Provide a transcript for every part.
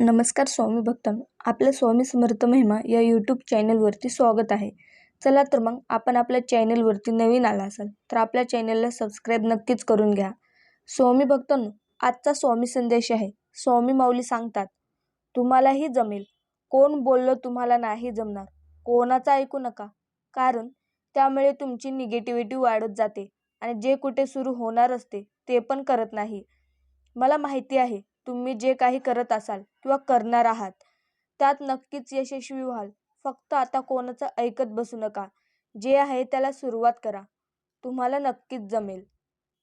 नमस्कार स्वामी भक्तांनो आपल्या स्वामी समर्थ महिमा या यूट्यूब चॅनलवरती स्वागत आहे. चला तर मग आपण आपल्या चॅनलवरती नवीन आला असाल तर आपल्या चॅनलला सबस्क्राईब नक्कीच करून घ्या. स्वामी भक्तांनो आजचा स्वामी संदेश आहे. स्वामी माऊली सांगतात तुम्हालाही जमेल. कोण बोललं तुम्हाला नाही जमणार? कोणाचं ऐकू नका. कारण त्यामुळे तुमची निगेटिव्हिटी वाढत जाते आणि जे कुठे सुरू होणार असते ते पण करत नाही. मला माहिती आहे तुम्ही जे काही करत असाल किंवा करणार आहात त्यात नक्कीच यशस्वी व्हाल. फक्त आता कोणाचं ऐकत बसू नका. जे आहे त्याला सुरुवात करा. तुम्हाला नक्कीच जमेल.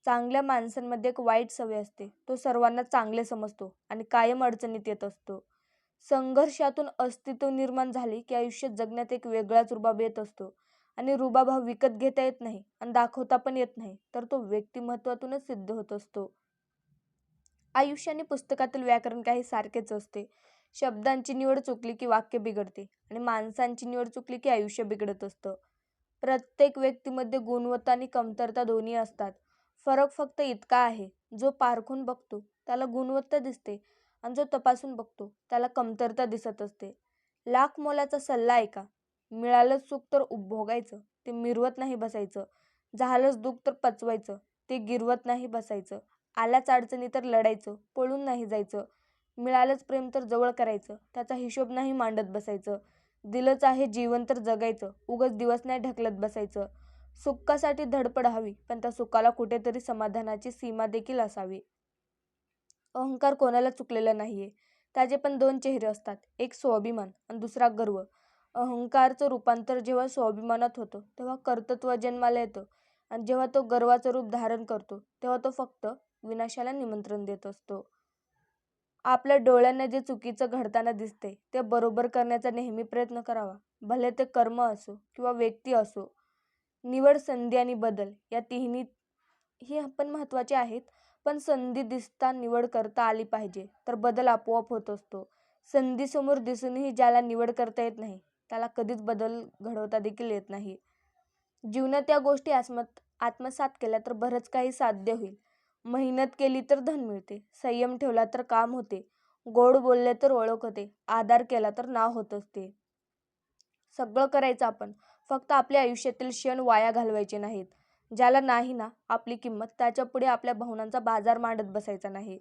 चांगल्या माणसांमध्ये एक वाईट सवय असते. तो सर्वांना चांगले समजतो आणि कायम अडचणीत येत असतो. संघर्षातून अस्तित्व निर्माण झाले की आयुष्यात जगण्यात एक वेगळाच रुबाब येत असतो आणि रुबाब हा विकत घेता येत नाही आणि दाखवता पण येत नाही. तर तो व्यक्तिमत्वातूनच सिद्ध होत असतो. आयुष्य आणि पुस्तकातील व्याकरण काही सारखेच असते. शब्दांची निवड चुकली की वाक्य बिघडते आणि माणसांची निवड चुकली की आयुष्य बिघडत असतं. प्रत्येक व्यक्तीमध्ये गुणवत्ता आणि कमतरता दोन्ही असतात. फरक फक्त इतका आहे जो पारखून बघतो त्याला गुणवत्ता दिसते आणि जो तपासून बघतो त्याला कमतरता दिसत असते. लाख मोलाचा सल्ला ऐका मिळालंच सुख तर उपभोगायचं ते मिरवत नाही बसायचं झालंच दुःख तर पचवायचं ते गिरवत नाही बसायचं. आल्याच अडचणी तर लढायचं पळून नाही जायचं. मिळालंच प्रेम तर जवळ करायचं त्याचा हिशोब नाही मांडत बसायचं. दिलंच आहे जीवन तर जगायचं उगच दिवस नाही ढकलत बसायचं. सुखासाठी धडपड हवी पण त्या सुखाला कुठेतरी समाधानाची सीमा देखील असावी. अहंकार कोणाला चुकलेला नाहीये. त्याचे पण दोन चेहरे असतात एक स्वाभिमान आणि दुसरा गर्व. अहंकारचं रूपांतर जेव्हा स्वाभिमानात होतं तेव्हा कर्तृत्व जन्माला येतं. आणि जेव्हा तो गर्वाचं रूप धारण करतो तेव्हा तो फक्त विनाशाला निमंत्रण देत असतो. आपल्या डोळ्यांना जे चुकीचं घडताना दिसते ते बरोबर करण्याचा नेहमी प्रयत्न करावा. भले ते कर्म असो किंवा व्यक्ती असो निवड संधी आणि बदल या तिन्ही ही पण महत्त्वाचे आहेत. पण संधी दिसता निवड करता आली पाहिजे तर बदल आपोआप होत असतो. संधीसमोर दिसूनही ज्याला निवड करता येत नाही त्याला कधीच बदल घडवता देखील येत नाही. जीवनात या गोष्टी आत्मत आत्मसात केल्या तर बरंच काही साध्य होईल. मेहनत केली तर धन मिळते. संयम ठेवला तर काम होते. गोड बोलले तर ओळख होते. आधार केला तर नाव होत असते. सगळं करायचं आपण. फक्त आपल्या आयुष्यातील क्षण वाया घालवायचे नाहीत. ज्याला नाही ना आपली किंमत त्याच्या पुढे आपल्या भावनांचा बाजार मांडत बसायचा नाही.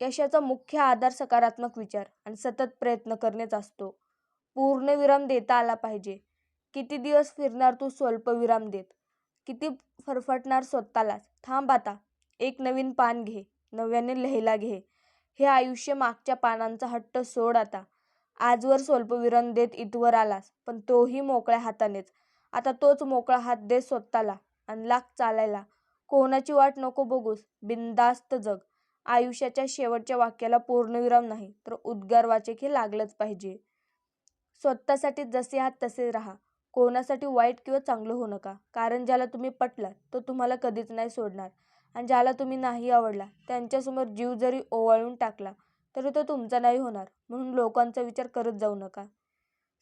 यशाचा मुख्य आधार सकारात्मक विचार आणि सतत प्रयत्न करणेच असतो. पूर्ण विराम देता आला पाहिजे. किती दिवस फिरणार तू स्वल्प विराम देत? किती फरफटणार स्वतःलाच? थांब आता. एक नवीन पान घे. नव्याने लिहायला घे. हे आयुष्य मागच्या पानांचा हट्ट सोड आता. आजवर स्वल्पविराम देत इथवर आलास पण तोही मोकळ्या हातानेच. आता तोच मोकळा हात दे स्वतःला. आणि लाग चालायला. कोणाची वाट नको बघूस. बिंदास्त जग. आयुष्याच्या शेवटच्या वाक्याला पूर्णविराम नाही तर उद्गार वाचक हे लागलंच पाहिजे. स्वतःसाठी जसे आहात तसे राहा. कोणासाठी वाईट किंवा चांगलं होऊ नका. कारण ज्याला तुम्ही पटलात तो तुम्हाला कधीच नाही सोडणार. आणि ज्याला तुम्ही नाही आवडला त्यांच्यासमोर जीव जरी ओवाळून टाकला तरी तो तुमचा नाही होणार. म्हणून लोकांचा विचार करत जाऊ नका.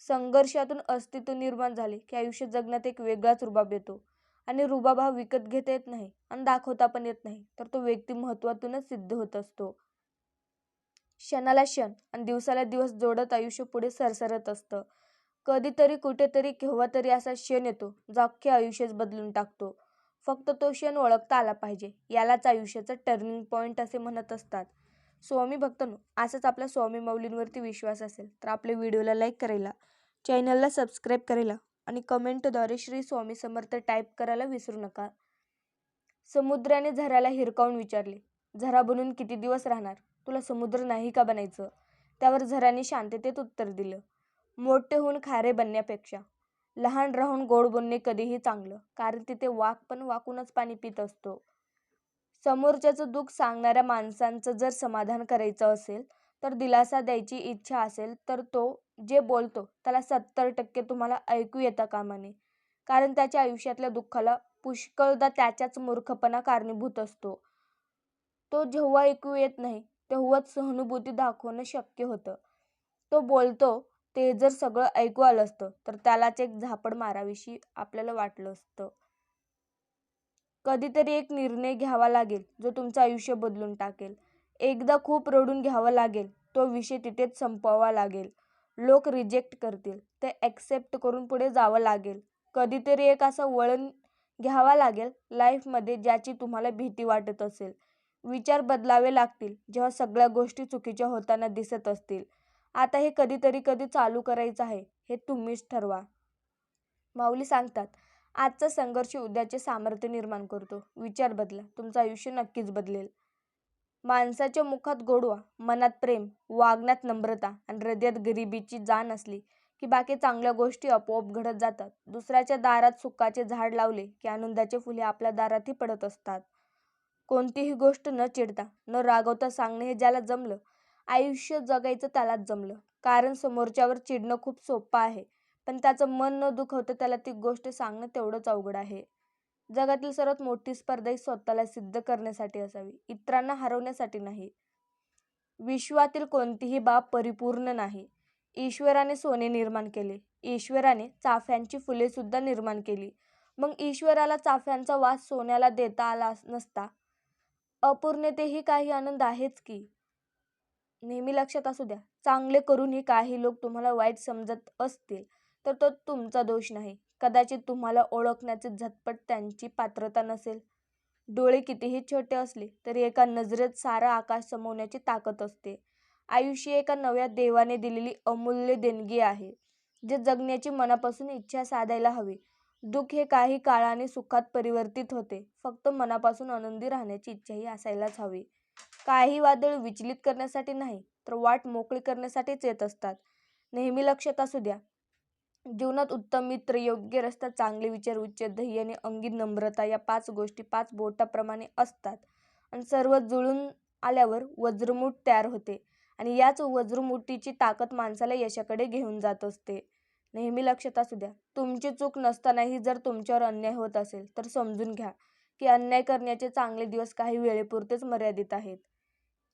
संघर्षातून अस्तित्व निर्माण झाले की आयुष्य जगण्यात एक वेगळाच रुबाब येतो. आणि रुबाब हा विकत घेता येत नाही आणि दाखवता पण येत नाही तर तो व्यक्ती महत्वातूनच सिद्ध होत असतो. क्षणाला क्षण आणि दिवसाला दिवस जोडत आयुष्य पुढे सरसरत असतं. कधीतरी कुठेतरी केव्हा तरी असा क्षण येतो जो अख्खे आयुष्यच बदलून टाकतो. फक्त तो क्षण ओळखता आला पाहिजे. यालाच आयुष्याचं टर्निंग पॉईंट असे म्हणत असतात. स्वामी भक्तनो असंच आपल्या स्वामी मौलींवरती विश्वास असेल तर आपल्या व्हिडिओला लाईक करायला चॅनलला सबस्क्राईब करायला आणि कमेंटद्वारे श्री स्वामी समर्थ टाईप करायला विसरू नका. समुद्राने झऱ्याला हिरकावून विचारले झरा बनून किती दिवस राहणार? तुला समुद्र नाही का बनायचं? त्यावर झऱ्याने शांततेत उत्तर दिलं मोठे होऊन खारे बनण्यापेक्षा. लहान राहून गोड बोलणे कधीही चांगलं कारण तिथे वाघ पण वाकूनच पाणी पित असतो. समोरच्याचं दुःख सांगणाऱ्या माणसांचं जर समाधान करायचं असेल तर दिलासा द्यायची इच्छा असेल तर तो जे बोलतो त्याला सत्तर टक्के तुम्हाला ऐकू येतं कामाने. कारण त्याच्या आयुष्यातल्या दुःखाला पुष्कळदा त्याच्याच मूर्खपणा कारणीभूत असतो. तो जेव्हा ऐकू येत नाही तेव्हाच सहानुभूती दाखवणं शक्य होतं. तो बोलतो ते जर सगळं ऐकू आलं असतं तर त्यालाच एक झापड माराविषयी आपल्याला वाटलं असतं. कधीतरी एक निर्णय घ्यावा लागेल जो तुमचं आयुष्य बदलून टाकेल. एकदा खूप रडून घ्यावा लागेल तो विषय तिथेच संपवावा लागेल. लोक रिजेक्ट करतील ते ॲक्सेप्ट करून पुढे जावं लागेल. कधीतरी एक असं वळण घ्यावा लागेल लाईफमध्ये ज्याची तुम्हाला भीती वाटत असेल. विचार बदलावे लागतील जेव्हा सगळ्या गोष्टी चुकीच्या होताना दिसत असतील. आता हे कधीतरी कधी चालू करायचं आहे हे तुम्हीच ठरवा. माऊली सांगतात आजचा संघर्ष उद्याचे सामर्थ्य निर्माण करतो. विचार बदला तुमचं आयुष्य नक्कीच बदलेल. माणसाच्या मुखात गोडवा मनात प्रेम वागण्यात नम्रता आणि हृदयात गरिबीची जाण असली की बाकी चांगल्या गोष्टी आपोआप घडत जातात. दुसऱ्याच्या दारात सुखाचे झाड लावले की आनंदाचे फुले आपल्या दारातही पडत असतात. कोणतीही गोष्ट न चिडता न रागवता सांगणे हे ज्याला जमलं आयुष्य जगायचं त्यालाच जमलं. कारण समोरच्यावर चिडणं खूप सोपं आहे. पण त्याचं मन न दुखवतं त्याला ती गोष्ट सांगणं तेवढंच अवघड आहे. जगातील सर्वात मोठी स्पर्धा ही स्वतःला सिद्ध करण्यासाठी असावी. इतरांना हरवण्यासाठी नाही. विश्वातील कोणतीही बाब परिपूर्ण नाही. ईश्वराने सोने निर्माण केले. ईश्वराने चाफ्यांची फुलेसुद्धा निर्माण केली. मग ईश्वराला चाफ्यांचा वास सोन्याला देता आला नसता. अपूर्णतेही काही आनंद आहेच की? नेहमी लक्षात असू द्या चांगले करूनही काही लोक तुम्हाला वाईट समजत असतील तर तो तुमचा दोष नाही. कदाचित तुम्हाला ओळखण्याचे झटपट त्यांची पात्रता नसेल. डोळे कितीही छोटे असले तरी एका नजरेत सारा आकाश समवण्याची ताकद असते. आयुष्य एका नव्या देवाने दिलेली अमूल्य देणगी आहे जे जगण्याची मनापासून इच्छा साधायला हवी. दुःख हे काही काळाने सुखात परिवर्तित होते फक्त मनापासून आनंदी राहण्याची इच्छाही असायलाच हवी. काही वादळ विचलित करण्यासाठी नाही तर वाट मोकळी करण्यासाठीच येत असतात. नेहमी लक्षात असू द्या. जीवनात उत्तम मित्र योग्य रस्ता चांगले विचार उच्च ध्येय आणि अंगी नम्रता या पाच गोष्टी पाच बोटाप्रमाणे असतात. आणि सर्व जुळून आल्यावर वज्रमूठ तयार होते आणि याच वज्रमुठीची ताकद माणसाला यशाकडे घेऊन जात असते. नेहमी लक्षात असू द्या. तुमची चूक नसतानाही जर तुमच्यावर अन्याय होत असेल तर समजून घ्या. की अन्याय करण्याचे चांगले दिवस काही वेळेपुरतेच मर्यादित आहेत.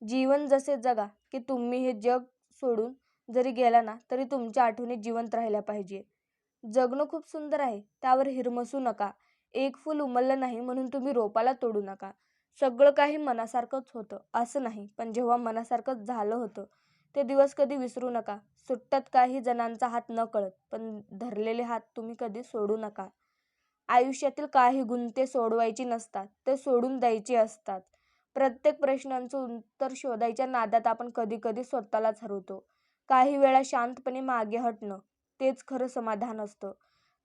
जीवन जसे जगा की तुम्ही हे जग सोडून जरी गेला ना तरी तुमच्या आठवणी जिवंत राहिल्या पाहिजे. जगणं खूप सुंदर आहे त्यावर हिरमसू नका. एक फूल उमललं नाही म्हणून तुम्ही रोपाला तोडू नका. सगळं काही मनासारखंच होतं असं नाही पण जेव्हा मनासारखंच झालं होतं ते दिवस कधी विसरू नका. सुट्ट्यात काही जणांचा हात न कळत पण धरलेले हात तुम्ही कधी सोडू नका. आयुष्यातील काही गुंते सोडवायची नसतात ते सोडून द्यायचे असतात. प्रत्येक प्रश्नांचं उत्तर शोधायच्या नादात आपण कधी कधी स्वतःलाच हरवतो. काही वेळा शांतपणे मागे हटणं तेच खरं समाधान असतं.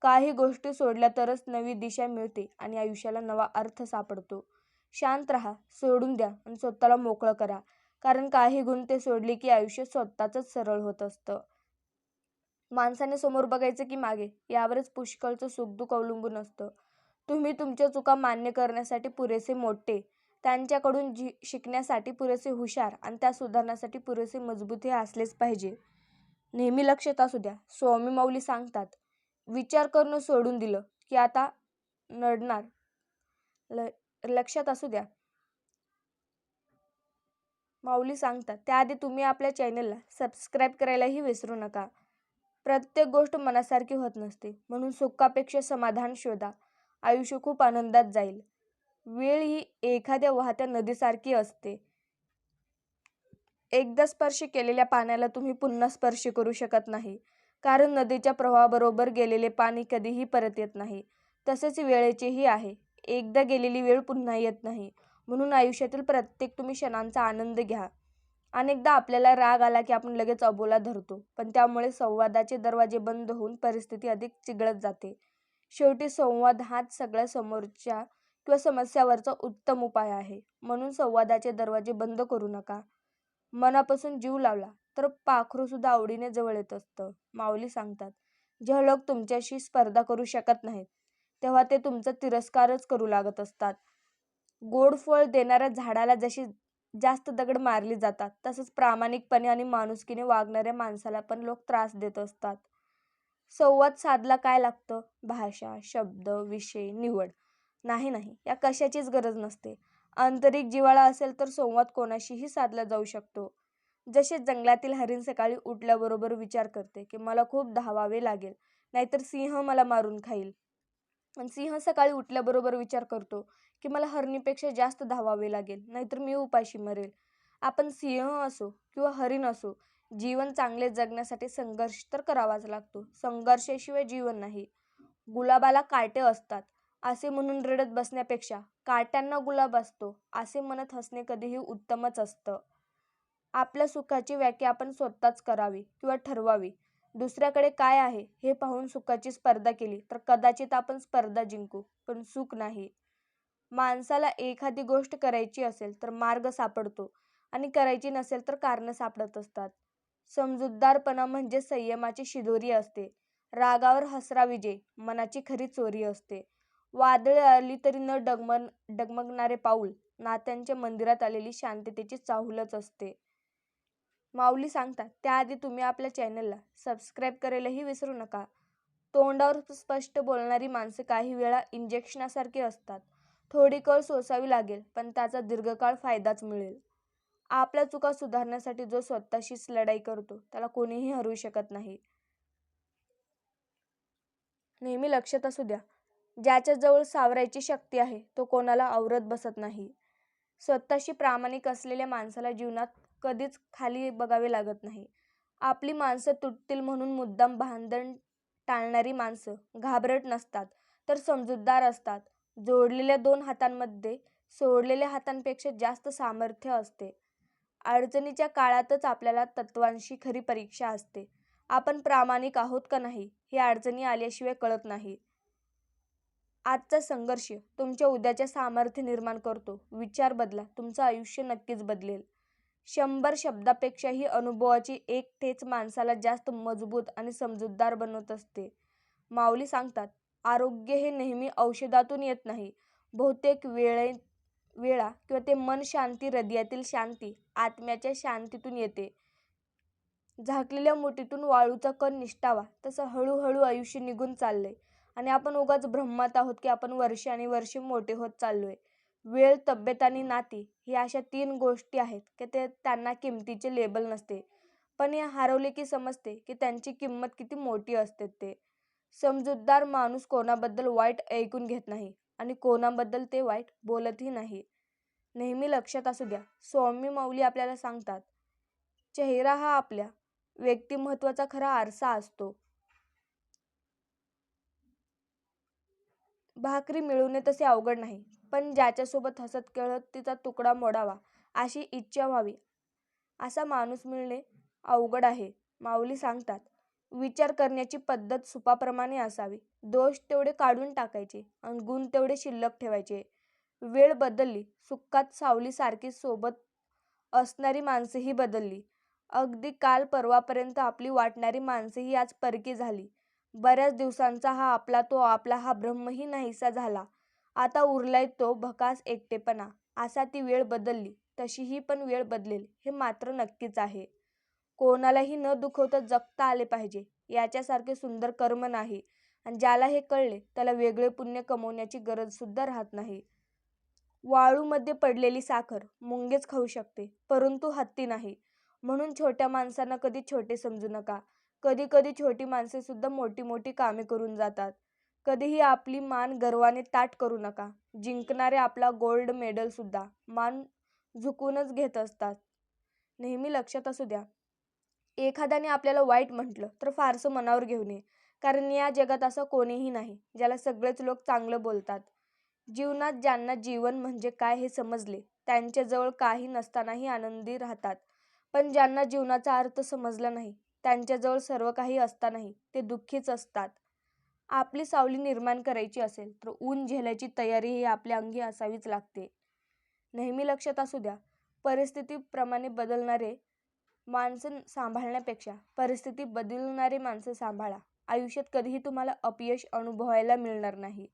काही गोष्टी सोडल्या तरच नवी दिशा मिळते आणि आयुष्याला नवा अर्थ सापडतो. शांत राहा सोडून द्या आणि स्वतःला मोकळं करा. कारण काही गुण ते सोडले की आयुष्य स्वतःच सरळ होत असतं. माणसाने समोर बघायचं की मागे यावरच पुष्कळचं सुखदुःख अवलंबून असतं. तुम्ही तुमच्या चुका मान्य करण्यासाठी पुरेसे मोठे त्यांच्याकडून जी शिकण्यासाठी पुरेसे हुशार आणि त्या सुधारण्यासाठी पुरेसे मजबूत हे असलेच पाहिजे. नेहमी लक्षात असू द्या स्वामी माऊली सांगतात विचार करणं सोडून दिलं की आता नडणार. ल लक्षात असू द्या. माऊली सांगतात त्याआधी तुम्ही आपल्या चॅनलला सबस्क्राईब करायलाही विसरू नका. प्रत्येक गोष्ट मनासारखी होत नसते. म्हणून सुखापेक्षा समाधान शोधा. आयुष्य खूप आनंदात जाईल. वेळ ही एखाद्या वाहत्या नदीसारखी असते. एकदा स्पर्श केलेल्या पाण्याला तुम्ही पुन्हा स्पर्श करू शकत नाही. कारण नदीच्या प्रवाहाबरोबर गेलेले पाणी कधीही परत येत नाही. तसेच वेळेचेही आहे. एकदा गेलेली वेळ पुन्हा येत नाही. म्हणून आयुष्यातील प्रत्येक तुम्ही क्षणांचा आनंद घ्या. अनेकदा आपल्याला राग आला की आपण लगेच अबोला धरतो पण त्यामुळे संवादाचे दरवाजे बंद होऊन परिस्थिती अधिक चिघळत जाते. शेवटी संवाद हाच सगळ्या समोरच्या किंवा समस्यावरचा उत्तम उपाय आहे. म्हणून संवादाचे दरवाजे बंद करू नका. मनापासून जीव लावला तर पाखरू सुद्धा आवडीने जवळ येत असतं माऊली सांगतात. जेव्हा लोक तुमच्याशी स्पर्धा करू शकत नाहीत तेव्हा ते तुमचा तिरस्कारच करू लागत असतात. गोड फळ देणाऱ्या झाडाला जशी जास्त दगड मारली जातात. तसंच प्रामाणिकपणे आणि माणुसकीने वागणाऱ्या माणसाला पण लोक त्रास देत असतात. संवाद साधला काय लागतं? भाषा शब्द विषय निवड. नाही नाही. या कशाचीच गरज नसते. आंतरिक जिवाळा असेल तर संवाद कोणाशीही साधला जाऊ शकतो. जसे जंगलातील हरिण सकाळी उठल्याबरोबर विचार करते की मला खूप धावावे लागेल. नाहीतर सिंह मला मारून खाईल. आणि सिंह सकाळी उठल्याबरोबर विचार करतो की मला हरणीपेक्षा जास्त धावावे लागेल नाहीतर मी उपाशी मरेल. आपण सिंह असो किंवा हरिण असो जीवन चांगले जगण्यासाठी संघर्ष तर करावाच लागतो. संघर्षाशिवाय जीवन नाही. गुलाबाला काटे असतात असे म्हणून रडत बसण्यापेक्षा काट्यांना गुलाब असतो असे म्हणत हसणे कधीही उत्तमच असतं. आपल्या सुखाची व्याख्या आपण स्वतःच करावी किंवा ठरवावी. दुसऱ्याकडे काय आहे हे पाहून सुखाची स्पर्धा केली. तर कदाचित आपण स्पर्धा जिंकू पण सुख नाही. माणसाला एखादी गोष्ट करायची असेल तर मार्ग सापडतो आणि करायची नसेल तर कारणं सापडत असतात. समजूतदारपणा म्हणजे संयमाची शिदोरी असते. रागावर हसरा विजय मनाची खरी चोरी असते. वादळे आली तरी न डगमग डगमगणारे पाऊल नात्यांच्या मंदिरात आलेली शांततेची चाहूलच असते. माऊली सांगतात त्याआधी तुम्ही आपल्या चॅनलला सबस्क्राईब करायलाही विसरू नका. तोंडावर स्पष्ट बोलणारी माणसे काही वेळा इंजेक्शनासारखी असतात. थोडी कळ सोसावी लागेल पण त्याचा दीर्घकाळ फायदाच मिळेल. आपल्या चुका सुधारण्यासाठी जो स्वतःशीच लढाई करतो त्याला कोणीही हरवू शकत नाही. नेहमी लक्षात असू द्या ज्याच्याजवळ सावरायची शक्ती आहे तो कोणाला आवरत बसत नाही. स्वतःशी प्रामाणिक असलेल्या माणसाला जीवनात कधीच खाली बघावे लागत नाही. आपली माणसं तुटतील म्हणून मुद्दाम भांडण टाळणारी माणसं घाबरट नसतात तर समजूतदार असतात. जोडलेल्या दोन हातांमध्ये सोडलेल्या हातांपेक्षा जास्त सामर्थ्य असते. अडचणीच्या काळातच आपल्याला तत्वांशी खरी परीक्षा असते. आपण प्रामाणिक आहोत का नाही हे अडचणी आल्याशिवाय कळत नाही. आजचा संघर्ष तुमच्या उद्याच्या सामर्थ्य निर्माण करतो. विचार बदला. तुमचं आयुष्य नक्कीच बदलेल. शंभर शब्दापेक्षाही अनुभवाची एक ठेच माणसाला जास्त मजबूत आणि समजूतदार बनवत असते. माऊली सांगतात आरोग्य हे नेहमी औषधातून येत नाही. बहुतेक वेळे वेळा किंवा ते मन शांती हृदयातील शांती आत्म्याच्या शांतीतून येते. झाकलेल्या मुठीतून वाळूचा कण निष्ठावा. तसं हळूहळू आयुष्य निघून चाललंय. आणि आपण उगाच ब्रह्मात आहोत की आपण वर्षे आणि वर्षे मोठे होत चाललोय. वेळ तब्येत आणि नाती ही अशा तीन गोष्टी आहेत की ते त्यांना किमतीचे लेबल नसते. पण हे हरवले की समजते की त्यांची किंमत किती मोठी असते ते. समजूतदार माणूस कोणाबद्दल वाईट ऐकून घेत नाही आणि कोणाबद्दल ते वाईट बोलतही नाही. नेहमी लक्षात असू द्या स्वामी माऊली आपल्याला सांगतात चेहरा हा आपल्या व्यक्तिमत्वाचा खरा आरसा असतो. भाकरी मिळवणे तसे अवघड नाही. पण ज्याच्यासोबत हसत खेळत तिचा तुकडा मोडावा अशी इच्छा व्हावी. असा माणूस मिळणे अवघड आहे. माऊली सांगतात विचार करण्याची पद्धत सुपाप्रमाणे असावी. दोष तेवढे काढून टाकायचे आणि गुण तेवढे शिल्लक ठेवायचे. वेळ बदलली सुखात सावलीसारखी सोबत असणारी माणसेही बदलली. अगदी काल परवापर्यंत आपली वाटणारी माणसेही आज परकी झाली. बऱ्याच दिवसांचा हा आपला तो आपला हा ब्रह्मही नाहीसा झाला. आता उरलाय तो भकास एकटेपणा. असा ती वेळ बदलली. तशीही पण वेळ बदलेल. हे मात्र नक्कीच आहे. कोणालाही न दुखवता जगता आले पाहिजे. याच्यासारखे सुंदर कर्म नाही. आणि ज्याला हे कळले त्याला वेगळे पुण्य कमवण्याची गरज सुद्धा राहत नाही. वाळूमध्ये पडलेली साखर मुंगेच खाऊ शकते परंतु हत्ती नाही. म्हणून छोट्या माणसांना कधी छोटे समजू नका. कधी कधी छोटी माणसे सुद्धा मोठी मोठी कामे करून जातात. कधीही आपली मान गर्वाने ताट करू नका. जिंकणारे आपला गोल्ड मेडलसुद्धा मान झुकूनच घेत असतात. नेहमी लक्षात असू द्या. एखाद्याने आपल्याला वाईट म्हटलं तर फारसं मनावर घेऊ नये. कारण या जगात असं कोणीही नाही ज्याला सगळेच लोक चांगलं बोलतात. जीवनात ज्यांना जीवन म्हणजे काय हे समजले त्यांच्याजवळ काही नसतानाही आनंदी राहतात. पण ज्यांना जीवनाचा अर्थ समजला नाही त्यांच्याजवळ सर्व काही असतानाही ते दुःखीच असतात. आपली सावली निर्माण करायची असेल तर ऊन झेलायची तयारी ही आपल्या अंगी असावीच लागते. नेहमी लक्षात असू द्या परिस्थितीप्रमाणे बदलणारे माणसं सांभाळण्यापेक्षा परिस्थिती बदलणारे माणसं सांभाळा. आयुष्यात कधीही तुम्हाला अपयश अनुभवायला मिळणार नाही.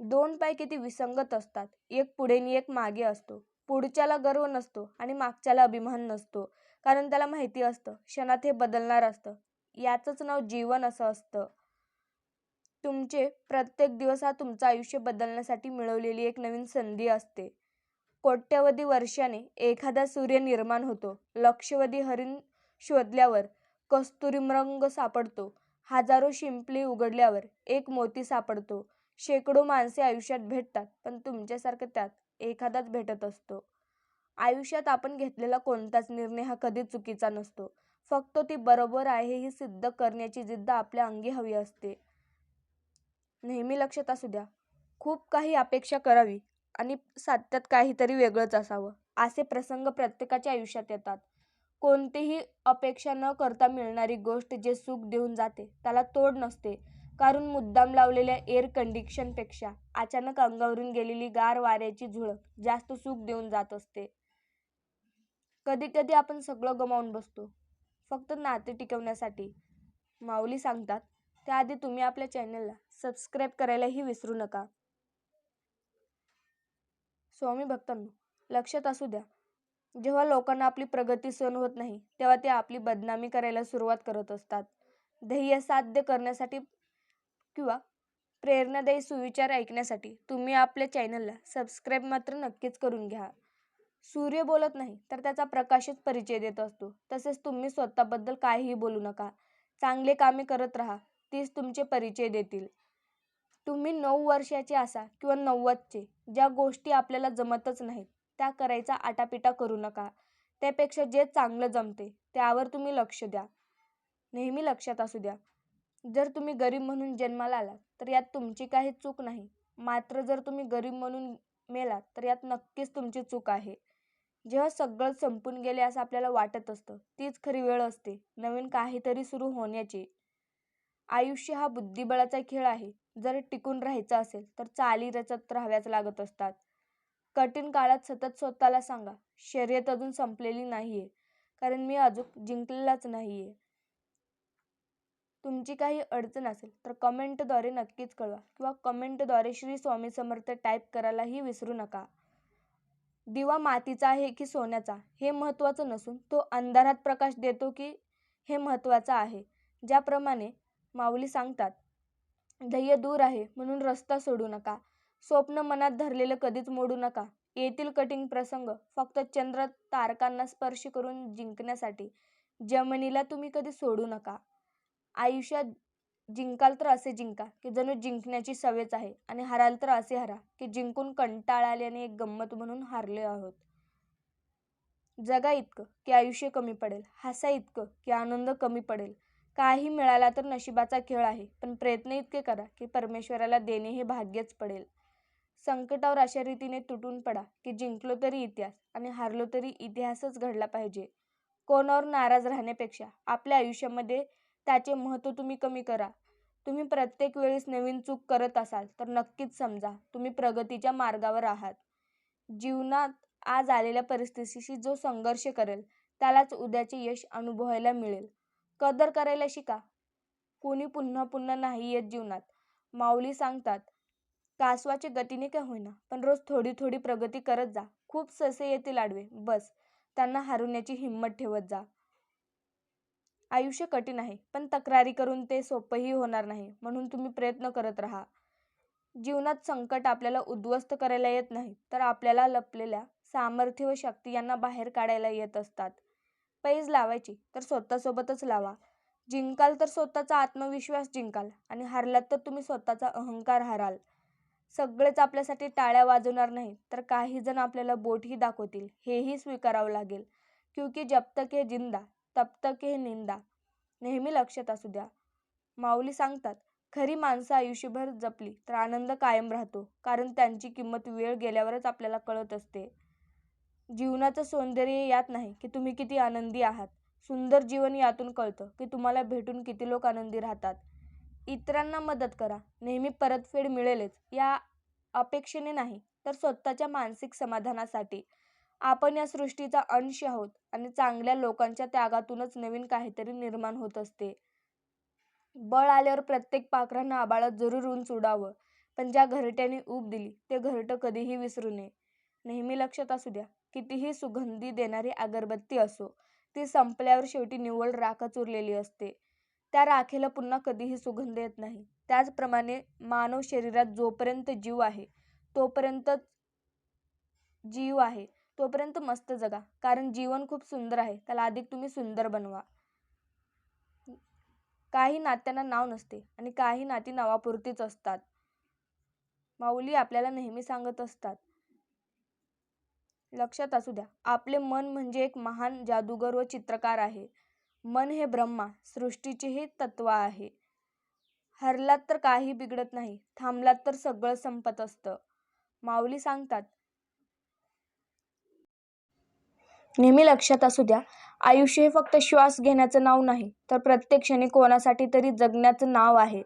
दोन पाय किती विसंगत असतात एक पुढे आणि एक मागे असतो. पुढच्याला गर्व नसतो आणि मागच्याला अभिमान नसतो कारण त्याला माहिती असतं क्षणात हे बदलणार असतं. याचंच नाव जीवन असं असतं. तुमचे प्रत्येक दिवस हा तुमचं आयुष्य बदलण्यासाठी मिळवलेली एक नवीन संधी असते. कोट्यवधी वर्षाने एखादा सूर्य निर्माण होतो. लक्षवधी हरिण शोधल्यावर कस्तुरीमरंग सापडतो. हजारो शिंपली उघडल्यावर एक मोती सापडतो. शेकडो माणसे आयुष्यात भेटतात पण तुमच्यासारखं त्यात एखादाच भेटत असतो. आयुष्यात आपण घेतलेला कोणताच निर्णय हा कधी चुकीचा नसतो. फक्त ती बरोबर आहे ही सिद्ध करण्याची जिद्द आपल्या अंगी हवी असते. नेहमी लक्षात असू द्या. खूप काही अपेक्षा करावी आणि सात्यात काहीतरी वेगळंच असावं. असे प्रसंग प्रत्येकाच्या आयुष्यात येतात. कोणतीही अपेक्षा न करता मिळणारी गोष्ट जे सुख देऊन जाते त्याला तोड नसते. कारण मुद्दाम लावलेल्या एअर कंडिशनपेक्षा अचानक अंगावरून गेलेली गार वाऱ्याची झुळक जास्त सुख देऊन जात असते. कधी कधी आपण सगळं गमावून बसतो. फक्त नाते टिकवण्यासाठी. माऊली सांगतात त्याआधी तुम्ही आपल्या चॅनलला सबस्क्राईब करायलाही विसरू नका. स्वामी भक्तांनो लक्षात असू द्या जेव्हा लोकांना आपली प्रगती सहन होत नाही तेव्हा ते आपली बदनामी करायला सुरुवात करत असतात. ध्येय साध्य करण्यासाठी किंवा प्रेरणादायी सुविचार ऐकण्यासाठी तुम्ही आपल्या चॅनलला सबस्क्राईब मात्र नक्कीच करून घ्या. सूर्य बोलत नाही तर त्याचा प्रकाशच परिचय देत असतो. तसेच तुम्ही स्वतःबद्दल काहीही बोलू नका. चांगले कामे करत राहा. तीच तुमचे परिचय देतील. तुम्ही नऊ वर्षाचे असा किंवा नव्वदचे ज्या गोष्टी आपल्याला जमतच नाहीत त्या करायचा आटापिटा करू नका. त्यापेक्षा जे चांगलं जमते त्यावर तुम्ही लक्ष द्या. नेहमी लक्षात असू द्या. जर तुम्ही गरीब म्हणून जन्माला आलात तर यात तुमची काही चूक नाही. मात्र जर तुम्ही गरीब म्हणून मेलात तर यात नक्कीच तुमची चूक आहे. जेव्हा सगळं संपून गेले असं आपल्याला वाटत असतं तीच खरी वेळ असते. नवीन काहीतरी सुरू होण्याची. आयुष्य हा बुद्धिबळाचा खेळ आहे. जर टिकून राहायचं असेल तर चाली रचत राहाव्याच लागत असतात. कठीण काळात सतत स्वतःला सांगा शर्यत अजून संपलेली नाहीये. कारण मी अजून जिंकलेलाच नाही आहे तुमची काही अडचण असेल तर कमेंटद्वारे नक्कीच कळवा. किंवा कमेंटद्वारे श्री स्वामी समर्थ टाईप करायलाही विसरू नका. दिवा मातीचा आहे की सोन्याचा? हे महत्त्वाचं नसून तो अंधारात प्रकाश देतो की हे महत्त्वाचं आहे. ज्याप्रमाणे माऊली सांगतात ध्येय दूर आहे म्हणून रस्ता सोडू नका. स्वप्न मनात धरलेलं कधीच मोडू नका. येथील कठीण प्रसंग फक्त चंद्र तारकांना स्पर्श करून जिंकण्यासाठी. जमिनीला तुम्ही कधी सोडू नका. आयुष्यात जिंकाल तर असे जिंका की जणू जिंकण्याची सवयच आहे. आणि हराल तर असे हरा की जिंकून कंटाळ आल्याने एक गंमत म्हणून हारले आहोत. जगा इतकं की आयुष्य कमी पडेल. हसा इतकं की आनंद कमी पडेल. काही मिळाला तर नशिबाचा खेळ आहे. पण प्रयत्न इतके करा की परमेश्वराला देणे हे भाग्यच पडेल. संकटावर अशा रीतीने तुटून पडा की जिंकलो तरी इतिहास आणि हारलो तरी इतिहासच घडला पाहिजे. कोणावर नाराज राहण्यापेक्षा आपल्या आयुष्यामध्ये त्याचे महत्त्व तुम्ही कमी करा. तुम्ही प्रत्येक वेळेस नवीन चूक करत असाल तर नक्कीच समजा तुम्ही प्रगतीच्या मार्गावर आहात. जीवनात आज आलेल्या परिस्थितीशी जो संघर्ष करेल त्यालाच उद्याचे यश अनुभवायला मिळेल. कदर करायला शिका. कोणी पुन्हा पुन्हा नाही येत जीवनात. माऊली सांगतात कासवाच्या गतीने काय होईना पण रोज थोडी थोडी प्रगती करत जा. खूप ससे येतील आडवे. बस. त्यांना हरवण्याची हिंमत ठेवत जा. आयुष्य कठीण आहे पण तक्रारी करून ते सोपंही होणार नाही. म्हणून तुम्ही प्रयत्न करत राहा. जीवनात संकट आपल्याला उद्ध्वस्त करायला येत नाही तर आपल्याला लपलेल्या सामर्थ्य व शक्ती यांना बाहेर काढायला येत असतात. पैज लावायची तर स्वतःसोबतच लावा. जिंकाल तर स्वतःचा आत्मविश्वास जिंकाल आणि हारलात तर तुम्ही स्वतःचा अहंकार हाराल. सगळेच आपल्यासाठी टाळ्या वाजवणार नाही तर काही जण आपल्याला बोटही दाखवतील हेही स्वीकारावं लागेल. क्योंकि जब तक हे जिंदा तब तक हे निंदा. नेहमी लक्षात असू द्या. माऊली सांगतात खरी माणसं आयुष्यभर जपली तर आनंद कायम राहतो कारण त्यांची किंमत वेळ गेल्यावरच आपल्याला कळत असते. जीवनाचं सौंदर्य यात नाही की तुम्ही किती आनंदी आहात. सुंदर जीवन यातून कळतं की तुम्हाला भेटून किती लोक आनंदी राहतात. इतरांना मदत करा. नेहमी परतफेड मिळेलच. या अपेक्षेने नाही तर स्वतःच्या मानसिक समाधानासाठी. आपण या सृष्टीचा अंश आहोत आणि चांगल्या लोकांच्या त्यागातूनच नवीन काहीतरी निर्माण होत असते. बळ आल्यावर प्रत्येक पाखरानं आबाळात जरूर उंच उडावं पण ज्या घरट्याने ऊब दिली ते घरटं कधीही विसरू नये. नेहमी लक्षात असू द्या. कितीही सुगंधी देणारी अगरबत्ती असो ती संपल्यावर शेवटी निव्वळ राखच उरलेली असते. त्या राखेला पुन्हा कधीही सुगंध येत नाही. त्याचप्रमाणे मानव शरीरात जोपर्यंत जीव आहे तोपर्यंत जीव आहे तोपर्यंत मस्त जगा. कारण जीवन खूप सुंदर आहे त्याला अधिक तुम्ही सुंदर बनवा. काही नात्यांना नाव नसते आणि काही नाती नावापुरतीच असतात. माऊली आपल्याला नेहमी सांगत असतात लक्षात असू द्या आपले मन म्हणजे एक महान जादूगर व चित्रकार आहे. मन हे ब्रह्मा सृष्टीचेही तत्व आहे. हरलात तर काही बिघडत नाही थांबलात तर सगळं संपत असतं. माऊली सांगतात नेहमी लक्षात असू द्या आयुष्य हे फक्त श्वास घेण्याचं नाव नाही तर प्रत्येक क्षणी कोणासाठी तरी जगण्याचं नाव आहे.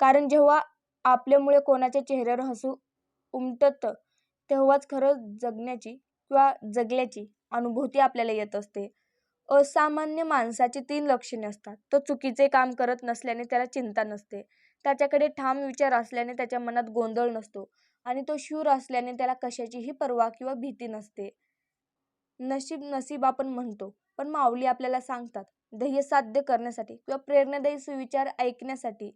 कारण जेव्हा आपल्यामुळे कोणाच्या चेहऱ्यावर हसू उमटतं तेव्हाच खरं जगण्याची किंवा जगल्याची अनुभूती आपल्याला येत असते. असामान्य माणसाची तीन लक्षणे असतात. तो चुकीचे काम करत नसल्याने त्याला चिंता नसते. त्याच्याकडे ठाम विचार असल्याने त्याच्या मनात गोंधळ नसतो आणि तो शूर असल्याने त्याला कशाचीही पर्वा किंवा भीती नसते. नशीब नसीब आपण म्हणतो पण माऊली आपल्याला सांगतात ध्येय साध्य करण्यासाठी किंवा प्रेरणादायी सुविचार ऐकण्यासाठी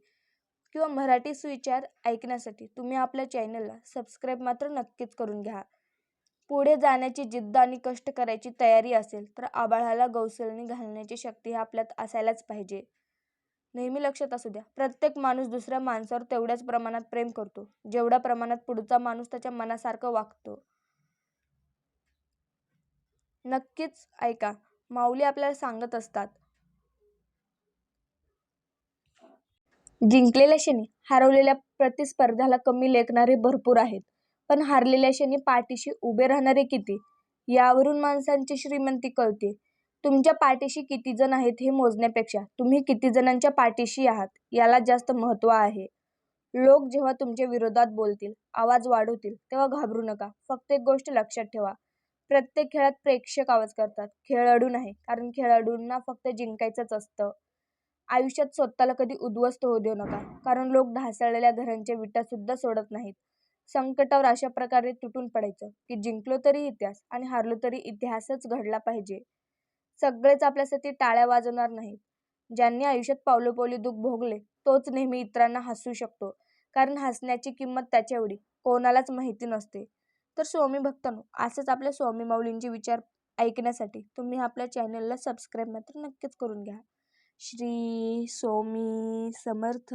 किंवा मराठी सुविचार ऐकण्यासाठी तुम्ही आपल्या चॅनलला सबस्क्राईब मात्र नक्कीच करून घ्या. पुढे जाण्याची जिद्द आणि कष्ट करायची तयारी असेल तर आबाळाला गौसळणी घालण्याची शक्ती हा आपल्यात असायलाच पाहिजे. नेहमी लक्षात असू द्या प्रत्येक माणूस दुसऱ्या माणसावर तेवढ्याच प्रमाणात प्रेम करतो जेवढ्या प्रमाणात पुढचा माणूस त्याच्या मनासारखं वागतो. नक्कीच ऐका माऊली आपल्याला सांगत असतात. जिंकलेल्या क्षणी हरवलेल्या प्रतिस्पर्ध्याला कमी लेखणारे भरपूर आहेत. पण हारलेल्या क्षणी पाठीशी उभे राहणारे किती? यावरून माणसांची श्रीमंती कळते. तुमच्या पाठीशी किती जण आहेत हे मोजण्यापेक्षा तुम्ही किती जणांच्या पाठीशी आहात याला जास्त महत्त्व आहे. लोक जेव्हा तुमच्या विरोधात बोलतील आवाज वाढवतील तेव्हा घाबरू नका. फक्त एक गोष्ट लक्षात ठेवा. प्रत्येक खेळात प्रेक्षक आवाज करतात. खेळाडू नाही कारण खेळाडूंना फक्त जिंकायचंच असतं. आयुष्यात स्वतःला कधी उद्ध्वस्त होऊ देऊ नका कारण लोक ढासळलेल्या घरांच्या विटा सुद्धा सोडत नाहीत. संकटावर अशा प्रकारे तुटून पडायचं की जिंकलो तरी इतिहास आणि हारलो तरी इतिहासच घडला पाहिजे. सगळेच आपल्यासाठी टाळ्या वाजवणार नाहीत. ज्यांनी आयुष्यात पावलोपावली दुःख भोगले तोच नेहमी इतरांना हसू शकतो. कारण हसण्याची किंमत त्याच्या एवढी कोणालाच माहिती नसते. तर स्वामी भक्तांनो असंच आपल्या स्वामी माऊलींचे विचार ऐकण्यासाठी तुम्ही आपल्या चॅनलला सबस्क्राईब मात्र नक्कीच करून घ्या. श्री स्वामी समर्थ.